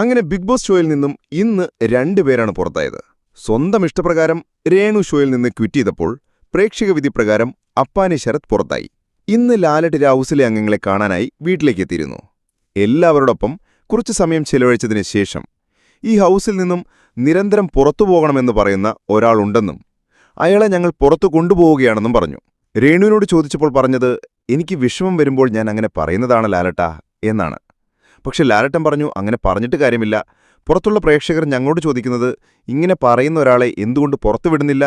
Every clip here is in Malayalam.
അങ്ങനെ ബിഗ് ബോസ് ഷോയിൽ നിന്നും ഇന്ന് രണ്ടുപേരാണ് പുറത്തായത്. സ്വന്തം ഇഷ്ടപ്രകാരം രേണു ഷോയിൽ നിന്ന് ക്വിറ്റ് ചെയ്തപ്പോൾ പ്രേക്ഷക വിധി പ്രകാരം അപ്പാനി ശരത് പുറത്തായി. ഇന്ന് ലാലട്ട് ഹൗസിലെ അംഗങ്ങളെ കാണാനായി വീട്ടിലേക്ക് എത്തിയിരുന്നു. എല്ലാവരോടൊപ്പം കുറച്ചു സമയം ചെലവഴിച്ചതിന് ശേഷം ഈ ഹൗസിൽ നിന്നും നിരന്തരം പുറത്തു പോകണമെന്ന് പറയുന്ന ഒരാളുണ്ടെന്നും അയാളെ ഞങ്ങൾ പുറത്തു കൊണ്ടുപോവുകയാണെന്നും പറഞ്ഞു. രേണുവിനോട് ചോദിച്ചപ്പോൾ പറഞ്ഞത് എനിക്ക് വിഷമം വരുമ്പോൾ ഞാൻ അങ്ങനെ പറയുന്നതാണ് ലാലട്ട എന്നാണ്. പക്ഷെ ലാലട്ടൻ പറഞ്ഞു അങ്ങനെ പറഞ്ഞിട്ട് കാര്യമില്ല. പുറത്തുള്ള പ്രേക്ഷകർ ഞങ്ങളോട് ചോദിക്കുന്നത് ഇങ്ങനെ പറയുന്ന ഒരാളെ എന്തുകൊണ്ട് പുറത്തുവിടുന്നില്ല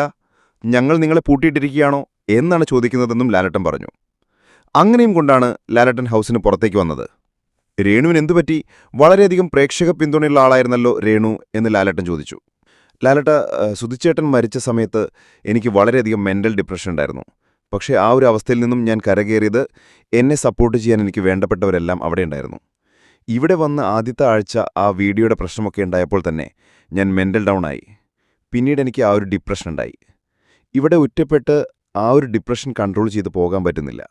ഞങ്ങൾ നിങ്ങളെ പൂട്ടിയിട്ടിരിക്കുകയാണോ? എന്നാണ് ചോദിക്കുന്നതെന്നും ലാലട്ടൻ പറഞ്ഞു. അങ്ങനെയും കൊണ്ടാണ് ലാലട്ടൻ ഹൗസിന് പുറത്തേക്ക് വന്നത്. രേണുവിന് എന്തുപറ്റി വളരെയധികം പ്രേക്ഷക പിന്തുണയുള്ള ആളായിരുന്നല്ലോ രേണു എന്ന് ലാലട്ടൻ ചോദിച്ചു. ലാലട്ട സുധിച്ചേട്ടൻ മരിച്ച സമയത്ത് എനിക്ക് വളരെയധികം മെന്റൽ ഡിപ്രഷൻ ഉണ്ടായിരുന്നു. പക്ഷേ ആ ഒരു അവസ്ഥയിൽ നിന്നും ഞാൻ കരകയറിയത് എന്നെ സപ്പോർട്ട് ചെയ്യാൻ എനിക്ക് വേണ്ടപ്പെട്ടവരെല്ലാം അവിടെ ഉണ്ടായിരുന്നു. ഇവിടെ വന്ന് ആദ്യത്തെ ആഴ്ച ആ വീഡിയോയുടെ പ്രശ്നമൊക്കെ ഉണ്ടായപ്പോൾ തന്നെ ഞാൻ മെന്റൽ ഡൗൺ ആയി. പിന്നീട് എനിക്ക് ആ ഒരു ഡിപ്രഷൻ ഉണ്ടായി. ഇവിടെ ഒറ്റപ്പെട്ട് ആ ഒരു ഡിപ്രഷൻ കൺട്രോൾ ചെയ്ത് പോകാൻ പറ്റുന്നില്ല.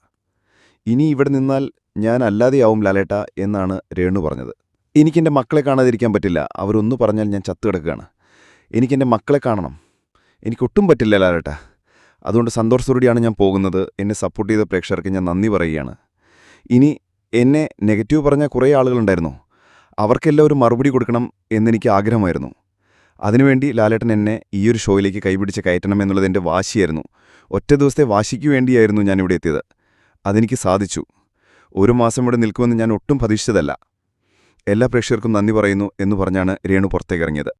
ഇനി ഇവിടെ നിന്നാൽ ഞാൻ അല്ലാതെയാവും ലാലേട്ട എന്നാണ് രേണു പറഞ്ഞത്. എനിക്കെന്റെ മക്കളെ കാണാതിരിക്കാൻ പറ്റില്ല. അവരൊന്നു പറഞ്ഞാൽ ഞാൻ ചത്തുകിടക്കുകയാണ് എനിക്കെന്റെ മക്കളെ കാണണം. എനിക്കൊട്ടും പറ്റില്ല ലാലേട്ട. അതുകൊണ്ട് സന്തോഷത്തോടെയാണ് ഞാൻ പോകുന്നത്. എന്നെ സപ്പോർട്ട് ചെയ്ത പ്രേക്ഷകർക്ക് ഞാൻ നന്ദി പറയുകയാണ്. ഇനി എന്നെ നെഗറ്റീവ് പറഞ്ഞ കുറേ ആളുകളുണ്ടായിരുന്നു. അവർക്കെല്ലാം ഒരു മറുപടി കൊടുക്കണം എന്നെനിക്ക് ആഗ്രഹമായിരുന്നു. അതിനുവേണ്ടി ലാലേട്ടൻ എന്നെ ഈ ഒരു ഷോയിലേക്ക് കൈപിടിച്ച് കയറ്റണം എന്നുള്ളത് എന്റെ വാശിയായിരുന്നു. ഒറ്റ ദിവസത്തെ വാശിക്ക് വേണ്ടിയായിരുന്നു ഞാനിവിടെ എത്തിയത്. അതെനിക്ക് സാധിച്ചു. ഒരു മാസം ഇവിടെ നിൽക്കുമെന്ന് ഞാൻ ഒട്ടും പ്രതീക്ഷിച്ചതല്ല. എല്ലാ പ്രേക്ഷകർക്കും നന്ദി പറയുന്നു എന്ന് പറഞ്ഞാണ് രേണു പുറത്തേക്കിറങ്ങിയത്